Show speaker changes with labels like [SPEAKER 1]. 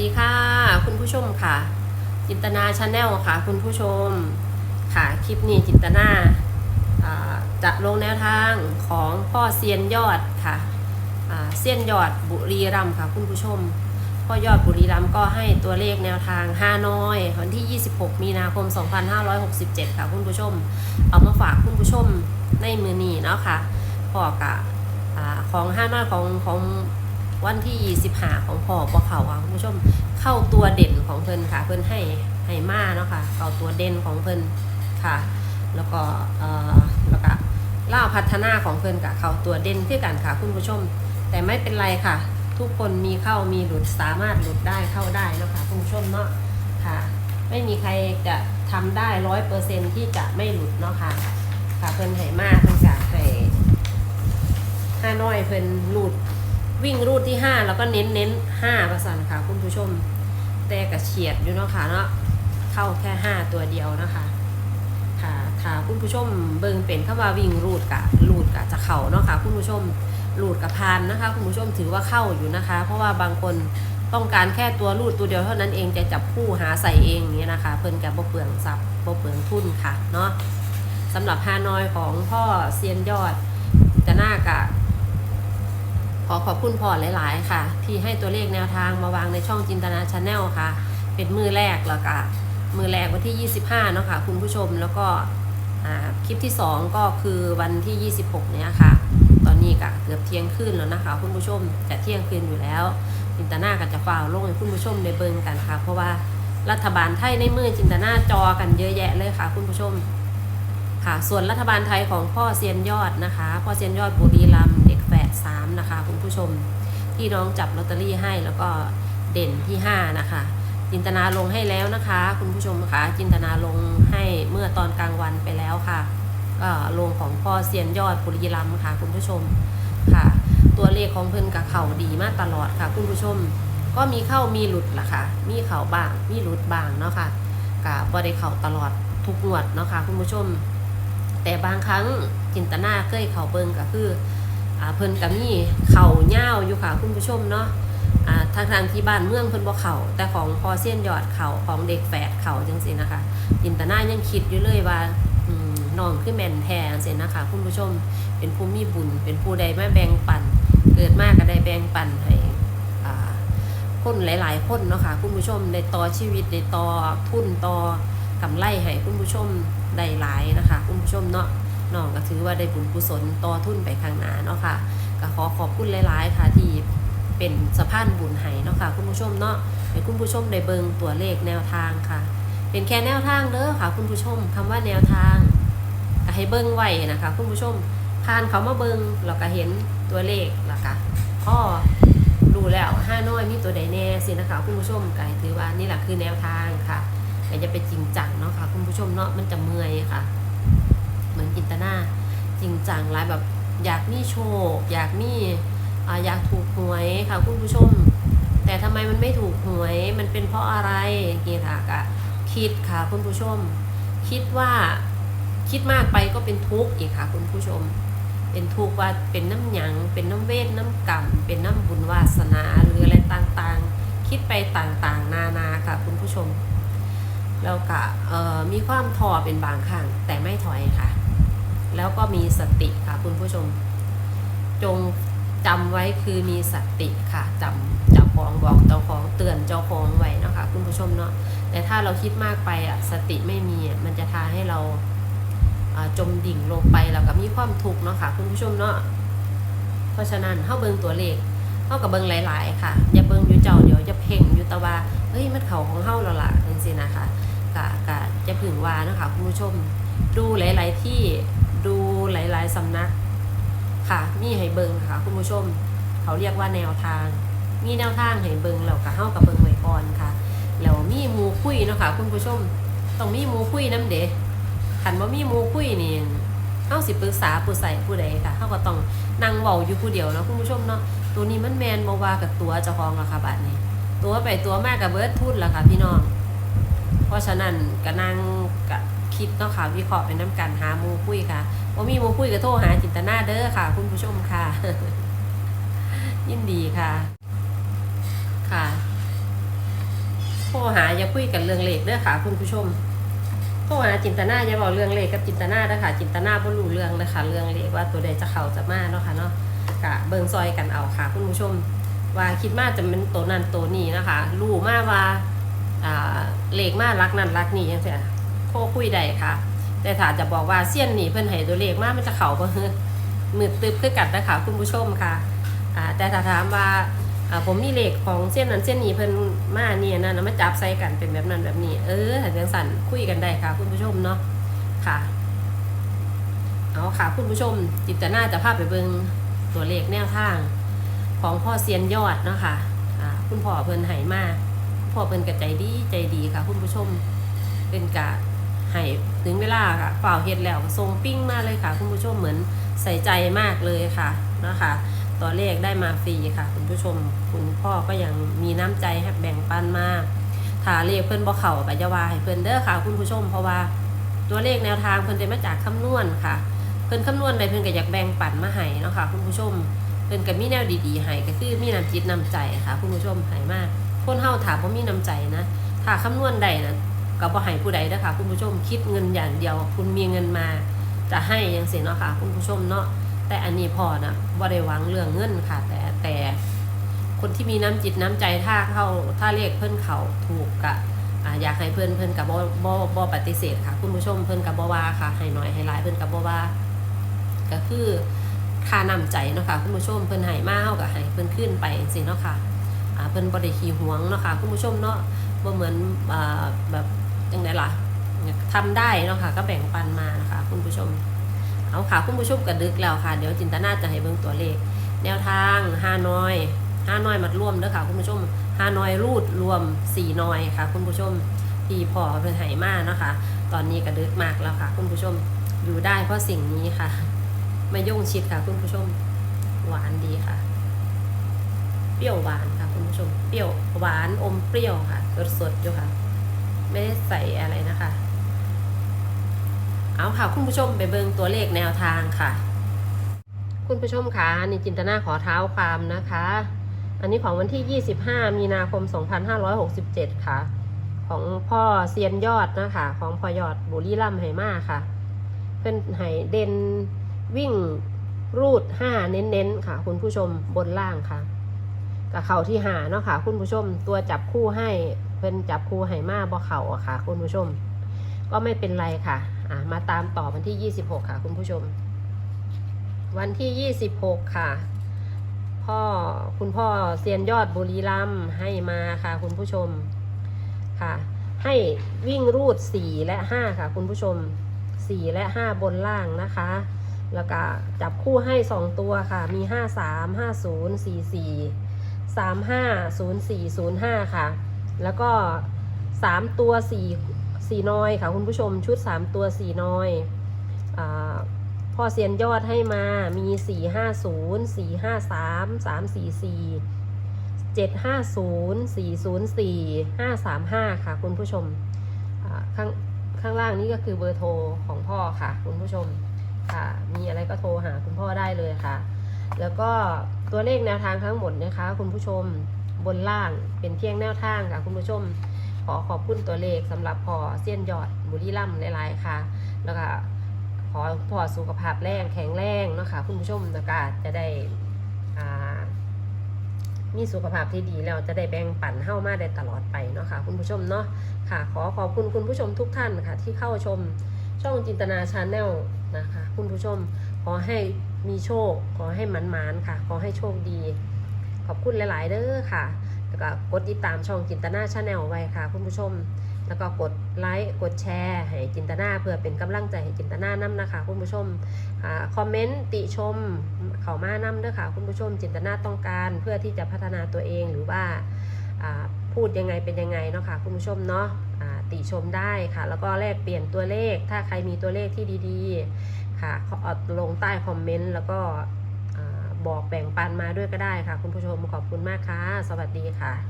[SPEAKER 1] ดีค่ะ คุณผู้ชมค่ะ จินตนาชาแนลค่ะ คุณผู้ชมค่ะคลิปนี้จินตนาจะลงแนวทางของพ่อเซียนยอดค่ะเซียนยอดบุรีรัมค่ะ คุณผู้ชม พ่อยอดบุรีรัมก็ให้ตัวเลขแนวทางฮานอยวันที่ 26 มีนาคม 2567 ค่ะ คุณผู้ชม เอามาฝากคุณผู้ชมในมือนี้เนาะค่ะพอกะอ่าของฮานอยของของ วันที่25ของพ่อบ่เขาค่ะคุณผู้ชมเข้าตัวเด่นของเพิ่นค่ะ เพิ่นให้ให้มาเนาะค่ะเข้าตัวเด่นของเพิ่นค่ะ แล้วก็เอ่อแล้วก็ล่าพัฒนาของเพิ่นกับเข้าตัวเด่นคือกันค่ะ คุณผู้ชม แต่ไม่เป็นไรค่ะ ทุกคนมีเข้ามีหลุดสามารถหลุดได้เข้าได้เนาะคะคุณผู้ชมเนาะค่ะ ไม่มีใครจะทำได้ร้อยเปอร์เซ็นที่จะไม่หลุดเนาะค่ะค่ะเพิ่นให้มาเพิ่นจะให้ห้าน้อยเพิ่นหลุด วิ่งรูดที่5แล้วก็เน้นเน้นห้าประสันค่ะคุณผู้ชม แต่กระเฉียดอยู่เนาะค่ะเนาะเข้าแค่5ตัวเดียวนะคะค่ะถ้าคุณผู้ชมเบิ่งเป็นเข้ามาวิ่งรูดกะรูดกะจะเข่าเนาะค่ะคุณผู้ชมรูดกับพานนะคะ คุณผู้ชมถือว่าเข้าอยู่นะคะ เพราะว่าบางคนต้องการแค่ตัวรูดตัวเดียวเท่านั้นเองจะจับคู่หาใส่เองเนี้ยนะคะ เพิ่นกับบ่เปลืองซับบ่เปลืองทุนค่ะเนาะสำหรับฮานอยของพ่อเซียนยอดจะน่ากะ ขอขอบคุณพ่อหลาย ๆ ค่ะ ที่ให้ตัวเลขแนวทางมาวางในช่องจินตนาชาแนลค่ะ เป็นมือแรกแล้วก็มือแรกวันที่ 25 เนาะค่ะ คุณผู้ชมแล้วก็คลิปที่ 2 ก็คือวันที่ 26 เนี่ยค่ะ ตอนนี้ก็เกือบเที่ยงคืนแล้วนะคะ คุณผู้ชมจะเที่ยงคืนอยู่แล้วจินตนาก็จะฝ่าลงให้คุณผู้ชมในเบิงกันค่ะ เพราะว่ารัฐบาลไทยในมือจินตนาจอกันเยอะแยะเลยค่ะ คุณผู้ชมค่ะ ส่วนรัฐบาลไทยของพ่อเซียนยอดนะคะ พ่อเซียนยอดบุรีรัมย์ เด็กแฝดสามนะคะ คุณผู้ชมที่น้องจับลอตเตอรี่ให้แล้วก็เด่นที่ห้านะคะ จินตนาลงให้แล้วนะคะ คุณผู้ชมคะจินตนาลงให้เมื่อตอนกลางวันไปแล้วค่ะก็ลงของพ่อเซียนยอดบุรีรัมค่ะ คุณผู้ชมค่ะ ตัวเลขของเพิ่นกับเข่าดีมากตลอดค่ะ คุณผู้ชม ก็มีเข้ามีหลุดล่ะค่ะ มีเข่าบ้างมีหลุดบ้างเนาะค่ะกับบริเข่าตลอดทุกงวดเนาะค่ะ คุณผู้ชม แต่บางครั้งจินตนาเคยเข่าเบิงก็คือ เพิ่นกับมีเข่าเง่าวอยู่ค่ะคุณผู้ชมเนาะทางทางที่บ้านเมืองเพิ่นบ่เข่าแต่ของพอเส้นยอดเข่าของเด็กแฝดเข่าจังซี่นะคะจินตนายังคิดอยู่เลยว่าอน้องคือแม่นแท้จังซี่นะคะคุณผู้ชมเป็นผู้มีบุญ เป็นผู้ใดมาแบ่งปัน เกิดมากก็ได้แบ่งปันให้อ่าคนหลาย ๆ คนเนาะค่ะคุณผู้ชมได้ต่อชีวิตได้ต่อทุนต่อกำไรให้คุณผู้ชมได้หลายนะคะ คุณผู้ชมเนาะ น้องก็ถือว่าได้บุญกุศลต่อทุนไปข้างหน้าเนาะค่ะก็ขอขอบคุณหลาย ๆ ค่ะที่เป็นสะพานบุญให้เนาะค่ะคุณผู้ชมเนาะให้คุณผู้ชมได้เบิงตัวเลขแนวทางค่ะ เป็นแค่แนวทางเด้อค่ะ คุณผู้ชมคำว่าแนวทางก็ให้เบิงไว้นะคะคุณผู้ชมผ่านเขามาเบิงเราก็เห็นตัวเลขแล้วก็พ่อดูแล้วห้าน้อยมีตัวใดแน่สินะคะคุณผู้ชมก็ถือว่านี่แหละคือแนวทางค่ะแต่จะไปจริงจังเนาะค่ะคุณผู้ชมเนาะมันจะเมื่อยค่ะ เหมือนจินตนาจริงจังหลายแบบอยากมีโชค อยากมีอยากถูกหวยค่ะคุณผู้ชม แต่ทำไมมันไม่ถูกหวยมันเป็นเพราะอะไรอย่างเงี้ยค่ะก็คิดค่ะคุณผู้ชม คิดว่าคิดมากไปก็เป็นทุกข์อีกค่ะคุณผู้ชม เป็นทุกข์ว่าเป็นน้ำหยังเป็นน้ำเวทน้ำกรรมเป็นน้ำบุญวาสนาหรืออะไรต่างๆ คิดไปต่างๆ นานาค่ะคุณผู้ชมแล้วก็มีความท้อเป็นบางครั้งแต่ไม่ถอยค่ะ แล้วก็มีสติค่ะคุณผู้ชม จงจำไว้คือมีสติค่ะจำเจ้าของบอกเจ้าของเตือนเจ้าของไว้นะคะ คุณผู้ชมเนาะแต่ถ้าเราคิดมากไปอะสติไม่มีอะมันจะทาให้เราจมดิ่งลงไปแล้วก็มีความทุกข์เนาะค่ะคุณผู้ชมเนาะเพราะฉะนั้นเข้าเบิงตัวเลขเข้ากับเบิงหลาย ๆ ค่ะ อย่าเบิงอยู่เจ้าเดี๋ยวจะเพ่งอยู่ตะวาเฮ้ยมันเขาของเฮาแล้วล่ะจังซี่นะคะกะกะจะพึงว่านะคะคุณผู้ชม ดูหลาย ๆ ที่ดูหลาย ๆ สำนักค่ะ มีให้เบิงค่ะ คุณผู้ชม เขาเรียกว่าแนวทาง มีแนวทางให้เบิงแล้วก็เฮากับเบิงไว้ก่อนค่ะแล้วมีมูคุยเนาะค่ะ คุณผู้ชมต้องมีมูคุยน้ำเด้คันว่ามีมูคุยนี่เฮาสิปรึกษาผู้ใส่ผู้ใดค่ะเฮาก็ต้องนั่งเว้าอยู่ผู้เดียวเนาะคุณผู้ชมเนาะตัวนี้มันแมนบ่ว่ากับตัวเจ้าของละค่ะบัดนี้ ตัวไปตัวมากกับเบิร์ดทุนละค่ะพี่น้องเพราะฉะนั้นก็นั่ง คิดเนาะค่ะ วิเคราะห์ไปน้ำกันหาหมูคุยค่ะว่ามีหมูคุยก็โทรหาจินตนาเด้อค่ะ คุณผู้ชมค่ะ ยินดีค่ะ ค่ะโทรหาอย่าคุยกันเรื่องเลขเด้อค่ะ คุณผู้ชมโทรหาจินตนาอย่าบอกเรื่องเลขกับจินตนาเด้อค่ะ จินตนาบ่รู้เรื่องเด้อค่ะ เรื่องเลขว่าตัวใดจะเข้าจะมาเนาะค่ะเนาะกะเบิงซอยกันเอาค่ะ คุณผู้ชม ว่าคิดมากจะเป็นตัวนั้นตัวนี้นะคะ รู้มากว่าอ่าเลขมากรักนั่นรักนี่จังซี่ โทรคุยได้ค่ะ แต่ถ้าจะบอกว่าเสี้ยนหนีเพิ่นให้ตัวเลขมากมันจะเข้าบ่ฮึมืดตึบคือกันนะคะคุณผู้ชมค่ะแต่ถ้าถามว่าผมมีเลขของเส้นนั้นเส้นนี้เพิ่นมาเนี่ยนะนะมาจับใส่กันเป็นแบบนั้นแบบนี้ เออถ้าจังสั่นคุยกันได้ค่ะ คุณผู้ชมเนาะค่ะเอาค่ะ คุณผู้ชม จิตนาจะพาพไปเบิงตัวเลขแนวทาง ของพ่อเซียนยอดเนาะค่ะอ่าคุณพ่อเพิ่นให้มาพ่อเพิ่นก็ใจดีใจดีค่ะ คุณผู้ชมเป็นกะ ให้ถึงเวลาค่ะเปล่าเฮ็ดแล้วก็ส่งปิ้งมาเลยค่ะ คุณผู้ชมเหมือนใส่ใจมากเลยค่ะนะคะตัวเลขได้มาฟรีค่ะ คุณผู้ชมคุณพ่อก็ยังมีน้ำใจให้แบ่งปันมาถ้าเลขเพิ่อนบ่เข้าก็อย่าวาให้เพิ่อนเด้อค่ะ คุณผู้ชมเพราะว่าตัวเลขแนวทางเพิ่อนได้มาจากคำนวณค่ะ เพิ่อนคำนวณได้เพิ่อนก็อยากแบ่งปันมาให้เนาะค่ะ คุณผู้ชมเพิ่อนก็มีแนวดีๆให้ก็คือมีน้ำจิตน้ำใจค่ะ คุณผู้ชมให้มากคนเฮาถามว่ามีน้ำใจนะถ้าคำนวณใดนะ ก็บ่ให้ผู้ใดเด้อค่ะคุณผู้ชมคิดเงินอย่างเดียว คุณมีเงินมาจะให้ยังสิเนาะค่ะ คุณผู้ชมเนาะแต่อันนี้พอนะบ่ได้หวังเรื่องเงินค่ะ แต่แต่คนที่มีน้ำจิตน้ำใจถ้าเข้าถ้าเรียกเพิ่อนเขาถูกกะอยากให้เพิ่อนเพิ่อนกับบ่บ่บ่ปฏิเสธค่ะ คุณผู้ชมเพิ่อนกับบ่ว่าค่ะให้น้อยให้หลายเพิ่อนกับบ่ว่าก็คือค่าน้ำใจเนาะค่ะคุณผู้ชมเพิ่อนให้มากเฮาก็ให้เพิ่อนขึ้นไปจังซี่เนาะค่ะเพิ่อนบ่ได้ขี้หวงเนาะค่ะคุณผู้ชมเนาะบ่เหมือนแบบ จังไดล่ะทำได้เนาะค่ะ ก็แบ่งปันมานะคะคุณผู้ชม เอาค่ะคุณผู้ชมกระดึกแล้วค่ะ เดี๋ยวจินตนาจะให้เบิ่งตัวเลข แนวทางห้าน้อยห้าน้อยมัดร่วมเด้อค่ะคุณผู้ชมห้าน้อยรูดรวมสี่น้อยค่ะ คุณผู้ชมที่พอเพิ่นให้มาเนะคะ ตอนนี้กระดึกมากแล้วค่ะ คุณผู้ชมอยู่ได้เพราะสิ่งนี้ค่ะไม่ยุ่งชิดค่ะ คุณผู้ชมหวานดีค่ะ เปรี้ยวหวานค่ะ คุณผู้ชม เปรี้ยวหวานอมเปรี้ยวค่ะสดๆอยู่ค่ะ ไม่ได้ใส่อะไรนะคะ เอาค่ะคุณผู้ชมไปเบิ่งตัวเลขแนวทางค่ะ คุณผู้ชมคะนี่จินตนาขอเท้าความนะคะ อันนี้ของวันที่ 25 มีนาคม 2567 ค่ะ ของพ่อเซียนยอดนะคะ ของพ่อยอดบุรีรัมย์ไหมาค่ะ เพิ่อนให้เด่นวิ่งรูด 5 เน้นๆค่ะ คุณผู้ชมบนล่างค่ะกับเข่าที่หาเนาะค่ะ คุณผู้ชมตัวจับคู่ให้ เพิ่นจับคู่ให้มาบ่เข่าอะค่ะ คุณผู้ชม ก็ไม่เป็นไรค่ะ อ่ามาตามต่อวันที่ 26 ค่ะ คุณผู้ชม วันที่ 26 ค่ะ พ่อคุณพ่อเซียนยอดบุรีรัมให้มาค่ะ คุณผู้ชมค่ะ ให้วิ่งรูด 4 และ 5 ค่ะ คุณผู้ชม 4 และ 5 บนล่างนะคะแล้วก็จับคู่ให้ 2 ตัวค่ะ มี 5 3 5 0 4 4 3 5 0 4 0 5 ค่ะ แล้วก็3ตัว4 4น้อยค่ะคุณผู้ชมชุด3ตัว4นอยอพ่อเซียนยอดให้มามี4 5 0 4 5 3 3 4 4 7 5 0 4 0 4 5 3 5ค่ะคุณผู้ชมข้างข้างล่างนี้ก็คือเบอร์โทรของพ่อค่ะ คุณผู้ชมค่ะ มีอะไรก็โทรหาคุณพ่อได้เลยค่ะ แล้วก็ตัวเลขแนวทางทั้งหมดนะคะ คุณผู้ชม บนล่างเป็นเพียงแนวทางค่ะคุณผู้ชม ขอขอบคุณตัวเลขสำหรับพอเส้นยอดบุรีรัมหลายๆค่ะ แล้วก็ขอพอสุขภาพแรงแข็งแรงเนาะค่ะคุณผู้ชมแล้วก็จะได้มีสุขภาพที่ดีแล้วจะได้แบ่งปันเข้ามาได้ตลอดไปเนาะค่ะคุณผู้ชมเนาะค่ะขอขอบคุณคุณผู้ชมทุกท่านค่ะ ที่เข้าชมช่องจินตนาชาแนลนะคะ คุณผู้ชมขอให้มีโชค ขอให้หมันๆค่ะ ขอให้โชคดี ขอบคุณหลาย ๆ เด้อค่ะ แล้วก็กดติดตามช่องจินตนาชาแนลไว้ค่ะคุณผู้ชม แล้วก็กดไลค์กดแชร์ให้จินตนาเพื่อเป็นกำลังใจให้จินตนานํนะคะคุณผู้ชมอคอมเมนต์ติชมเขามานํเด้อค่ะคุณผู้ชม จินตนาต้องการเพื่อที่จะพัฒนาตัวเองหรือว่าพูดยังไงเป็นยังไงเนาะค่ะคุณผู้ชมเนาะติชมได้ค่ะ แล้วก็แลกเปลี่ยนตัวเลข ถ้าใครมีตัวเลขที่ดี ๆ ค่ะเอาลงใต้คอมเมนต์แล้วก็ บอกแบ่งปันมาด้วยก็ได้ค่ะ คุณผู้ชมขอบคุณมากค่ะ สวัสดีค่ะ